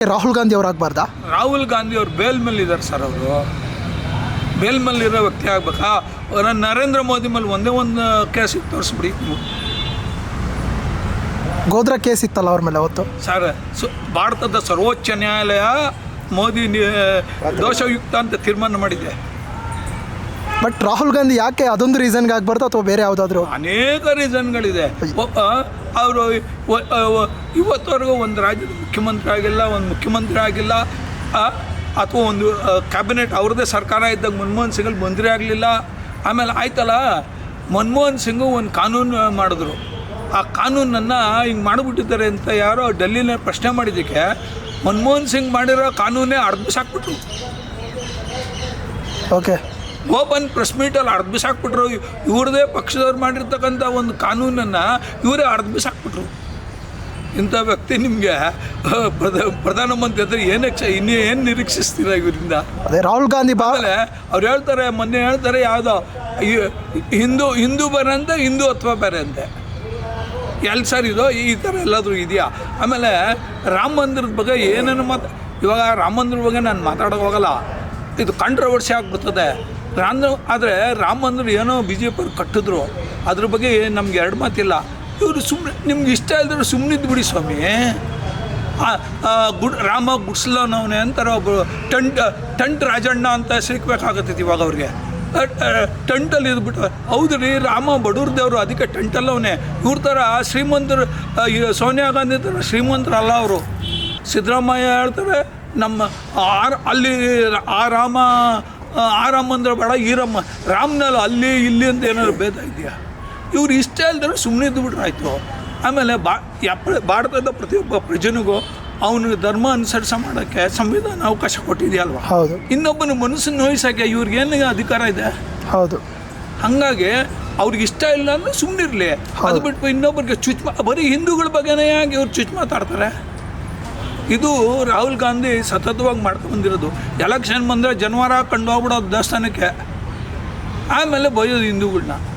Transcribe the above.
ರಾಹುಲ್ ಗಾಂಧಿ ಅವ್ರು ಆಗ್ಬಾರ್ದಾ? ರಾಹುಲ್ ಗಾಂಧಿ ಅವ್ರು ಬೇಲ್ ಮೇಲೆ ಇದ್ದಾರೆ ಸರ್ ಅವರು. ಬೇಲ್ ಮೇಲೆ ಇರೋ ವ್ಯಕ್ತಿ ಆಗ್ಬೇಕಾ? ಅವರ ನರೇಂದ್ರ ಮೋದಿ ಮೇಲೆ ಒಂದೇ ಒಂದು ಕೇಸ್ ಇತ್ತು ತೋರಿಸ್ಬಿಡಿ. ನೀವು ಗೋದ್ರಾ ಕೇಸ್ ಇತ್ತಲ್ಲ ಅವ್ರ ಮೇಲೆ ಅವತ್ತು? ಸರ್ ಸು ಭಾರತದ ಸರ್ವೋಚ್ಚ ನ್ಯಾಯಾಲಯ ಮೋದಿ ನಿ- ದೋಷಯುಕ್ತ ಅಂತ ತೀರ್ಮಾನ ಮಾಡಿದೆ. ಬಟ್ ರಾಹುಲ್ ಗಾಂಧಿ ಯಾಕೆ ಅದೊಂದು ರೀಸನ್ಗೆ ಆಗ್ಬಾರ್ದು ಅಥವಾ ಬೇರೆ ಯಾವುದಾದ್ರು? ಅನೇಕ ರೀಸನ್ಗಳಿದೆ ಅವರು ಇವತ್ತವರೆಗೂ ಒಂದು ರಾಜ್ಯದ ಮುಖ್ಯಮಂತ್ರಿ ಆಗಿಲ್ಲ ಒಂದು ಮುಖ್ಯಮಂತ್ರಿ ಆಗಿಲ್ಲ ಅಥವಾ ಒಂದು ಕ್ಯಾಬಿನೆಟ್ ಅವ್ರದ್ದೇ ಸರ್ಕಾರ ಇದ್ದಾಗ ಮನಮೋಹನ್ ಸಿಂಗಲ್ಲಿ ಮಂತ್ರಿ ಆಗಲಿಲ್ಲ. ಆಮೇಲೆ ಆಯ್ತಲ್ಲ, ಮನಮೋಹನ್ ಸಿಂಗು ಒಂದು ಕಾನೂನು ಮಾಡಿದ್ರು. ಆ ಕಾನೂನನ್ನು ಹಿಂಗೆ ಮಾಡಿಬಿಟ್ಟಿದ್ದಾರೆ ಅಂತ ಯಾರೋ ಡೆಲ್ಲಿನ ಪ್ರಶ್ನೆ ಮಾಡಿದ್ದಕ್ಕೆ ಮನಮೋಹನ್ ಸಿಂಗ್ ಮಾಡಿರೋ ಕಾನೂನೇ ಅರ್ಧ ಸಾಕ್ಬಿಟ್ರು ಓಕೆ ಓಪನ್ ಪ್ರೆಸ್ ಮೀಟಲ್ಲಿ ಅರ್ಧ ಬಿಸಾಕ್ಬಿಟ್ರು. ಇವ್ರದೇ ಪಕ್ಷದವ್ರು ಮಾಡಿರ್ತಕ್ಕಂಥ ಒಂದು ಕಾನೂನನ್ನು ಇವರೇ ಅರ್ಧ ಬಿಸಾಕ್ಬಿಟ್ರು. ಇಂಥ ವ್ಯಕ್ತಿ ನಿಮಗೆ ಪ್ರಧ ಪ್ರಧಾನಮಂತ್ರಿ ಹತ್ರ ಏನಕ್ಕೆ ಇನ್ನೂ ಏನು ನಿರೀಕ್ಷಿಸ್ತೀರ ಇವರಿಂದ? ಅದೇ ರಾಹುಲ್ ಗಾಂಧಿ ಬಾಗಲೇ ಅವ್ರು ಹೇಳ್ತಾರೆ ಮೊನ್ನೆ ಹೇಳ್ತಾರೆ ಯಾವುದೋ ಹಿಂದೂ ಹಿಂದೂ ಬೇರೆ ಅಂತೆ ಹಿಂದೂ ಅಥವಾ ಬೇರೆ ಅಂತೆ. ಎಲ್ಲಿ ಸರ್ ಇದೋ ಈ ಥರ ಎಲ್ಲಾದರೂ ಇದೆಯಾ? ಆಮೇಲೆ ರಾಮ ಮಂದಿರದ ಬಗ್ಗೆ ಏನೇನು ಮಾತು ಇವಾಗ ರಾಮ ಮಂದಿರದ ಬಗ್ಗೆ ನಾನು ಮಾತಾಡೋಕೆ ಹೋಗಲ್ಲ. ಇದು ಕಾಂಟ್ರವರ್ಸಿ ಆಗ್ಬಿಡ್ತದೆ. ರಾಮ ಆದರೆ ರಾಮ ಮಂದಿರ ಏನೋ ಬಿ ಜೆ ಪಿ ಕಟ್ಟಿದ್ರು. ಅದ್ರ ಬಗ್ಗೆ ನಮ್ಗೆ ಎರಡು ಮಾತಿಲ್ಲ. ಇವರು ಸುಮ್ಮನೆ ನಿಮ್ಗೆ ಇಷ್ಟ ಇಲ್ದ್ರೆ ಸುಮ್ಮನಿದ್ದು ಬಿಡಿ ಸ್ವಾಮಿ. ಗುಡ್, ರಾಮ ಗುಡ್ಸ್ಲನವನೇ ಅಂತಾರೆ ಒಬ್ಬರು ಟಂಟ್ ಟಂಟ್ ರಾಜಣ್ಣ ಅಂತ ಸಿಕ್ಬೇಕಾಗತ್ತೈತಿ ಇವಾಗ ಅವ್ರಿಗೆ. ಟೆಂಟಲ್ಲಿ ಇದ್ಬಿಟ್ಟು ಹೌದು ರೀ ರಾಮ ದೇವರು ಅದಕ್ಕೆ ಟೆಂಟಲ್ಲವನೇ ಇವ್ರ ಥರ ಶ್ರೀಮಂತರು ಸೋನಿಯಾ ಗಾಂಧಿ ಥರ ಶ್ರೀಮಂತರಲ್ಲ ಅವರು. ಸಿದ್ದರಾಮಯ್ಯ ಹೇಳ್ತಾರೆ ನಮ್ಮ ಆರ್ ಅಲ್ಲಿ ಆ ರಾಮ ಆ, ರಾಮ ಅಂದ್ರೆ ಬೇಡ ಈ ರಾಮ. ರಾಮನಲ್ಲಿ ಅಲ್ಲಿ ಇಲ್ಲಿ ಅಂತ ಏನಾದ್ರು ಭೇದ ಇದೆಯಾ? ಇವ್ರು ಇಷ್ಟ ಇಲ್ದ್ರೆ ಸುಮ್ಮನೆ ಇದ್ಬಿಟ್ರೆ ಆಯಿತು. ಆಮೇಲೆ ಬಾ ಯಪ್ಪ ಭಾರತದ ಪ್ರತಿಯೊಬ್ಬ ಪ್ರಜೆನಿಗೂ ಅವನಿಗೆ ಧರ್ಮ ಅನುಸರಿಸ ಮಾಡೋಕ್ಕೆ ಸಂವಿಧಾನ ಅವಕಾಶ ಕೊಟ್ಟಿದೆಯಲ್ವಾ? ಹೌದು. ಇನ್ನೊಬ್ಬನ ಮನಸ್ಸನ್ನು ನೋಯಿಸೋಕ್ಕೆ ಇವ್ರಿಗೇನು ಅಧಿಕಾರ ಇದೆ? ಹೌದು. ಹಾಗಾಗಿ ಅವ್ರಿಗೆ ಇಷ್ಟ ಇಲ್ಲ ಅಂದ್ರೆ ಸುಮ್ಮನಿರಲಿ ಅದು ಬಿಟ್ಟು ಇನ್ನೊಬ್ಬರಿಗೆ ಚುಚ್ ಬರೀ ಹಿಂದೂಗಳ ಬಗ್ಗೆನೇ ಯಾಕೆ ಇವ್ರು ಚುಚ್ ಮಾತಾಡ್ತಾರೆ ಇದು ರಾಹುಲ್ ಗಾಂಧಿ ಸತತವಾಗಿ ಮಾಡ್ಕೊಂಡು ಬಂದಿರೋದು. ಎಲೆಕ್ಷನ್ ಬಂದರೆ ಜನವಾರ ಕಂಡು ಹೋಗ್ಬಿಡೋದು ದೇವಸ್ಥಾನಕ್ಕೆ. ಆಮೇಲೆ ಬೈಯೋದು ಹಿಂದೂಗಳನ್ನ